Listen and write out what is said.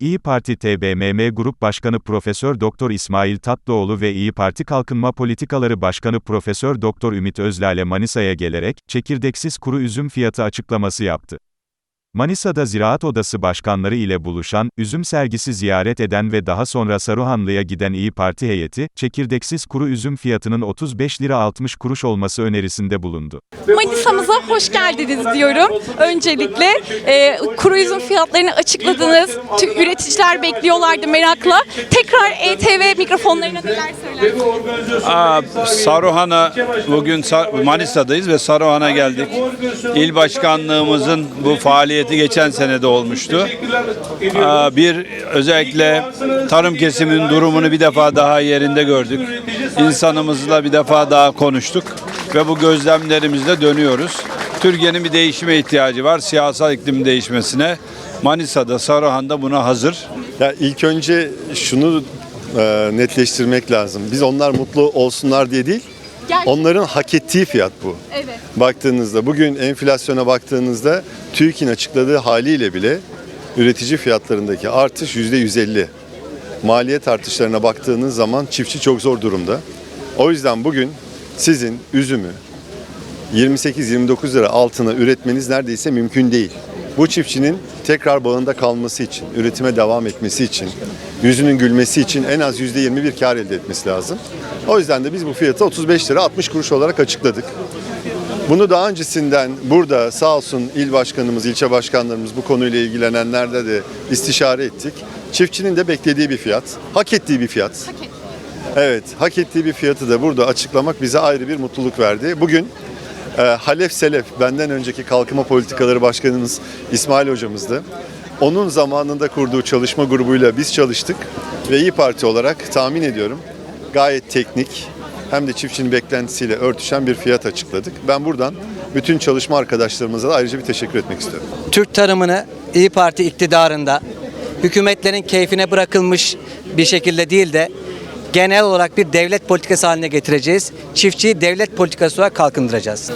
İyi Parti TBMM Grup Başkanı Profesör Doktor İsmail Tatlıoğlu ve İyi Parti Kalkınma Politikaları Başkanı Profesör Doktor Ümit Özlale Manisa'ya gelerek çekirdeksiz kuru üzüm fiyatı açıklaması yaptı. Manisa'da Ziraat Odası başkanları ile buluşan, üzüm sergisi ziyaret eden ve daha sonra Saruhanlı'ya giden İyi Parti heyeti, çekirdeksiz kuru üzüm fiyatının 35 lira 60 kuruş olması önerisinde bulundu. Manisa'mıza hoş geldiniz diyorum. Öncelikle e, kuru üzüm fiyatlarını açıkladınız. Tüm üreticiler bekliyorlardı merakla. Tekrar ETV mikrofonlarına neler söylersiniz? Aa, Saruhan'a bugün Sa- Manisa'dayız ve Saruhan'a geldik. İl başkanlığımızın bu faaliyeti geçen sene de olmuştu. Bir özellikle tarım kesiminin durumunu bir defa daha yerinde gördük. İnsanımızla bir defa daha konuştuk ve bu gözlemlerimizle dönüyoruz. Türkiye'nin bir değişime ihtiyacı var. Siyasal iklimin değişmesine. Manisa'da, Saruhan'da buna hazır. Ya ilk önce şunu e, netleştirmek lazım. Biz onlar mutlu olsunlar diye değil. Gerçekten. Onların hak ettiği fiyat bu. Evet. Baktığınızda bugün enflasyona baktığınızda TÜİK'in açıkladığı haliyle bile üretici fiyatlarındaki artış %150. Maliyet artışlarına baktığınız zaman çiftçi çok zor durumda. O yüzden bugün sizin üzümü 28-29 lira altına üretmeniz neredeyse mümkün değil. Bu çiftçinin tekrar bağında kalması için, üretime devam etmesi için, yüzünün gülmesi için en az %20 bir kar elde etmesi lazım. O yüzden de biz bu fiyatı 35 lira 60 kuruş olarak açıkladık. Bunu daha öncesinden burada sağ olsun il başkanımız, ilçe başkanlarımız bu konuyla ilgilenenlerde de istişare ettik. Çiftçinin de beklediği bir fiyat, hak ettiği bir fiyat. Evet, hak ettiği bir fiyatı da burada açıklamak bize ayrı bir mutluluk verdi. Bugün e, Halef Selef, benden önceki Kalkınma Politikaları Başkanımız İsmail Hocamızdı. Onun zamanında kurduğu çalışma grubuyla biz çalıştık ve İyi Parti olarak tahmin ediyorum gayet teknik hem de çiftçinin beklentisiyle örtüşen bir fiyat açıkladık. Ben buradan bütün çalışma arkadaşlarımıza da ayrıca bir teşekkür etmek istiyorum. Türk tarımını İyi Parti iktidarında hükümetlerin keyfine bırakılmış bir şekilde değil de genel olarak bir devlet politikası haline getireceğiz. Çiftçiyi devlet politikası olarak kalkındıracağız.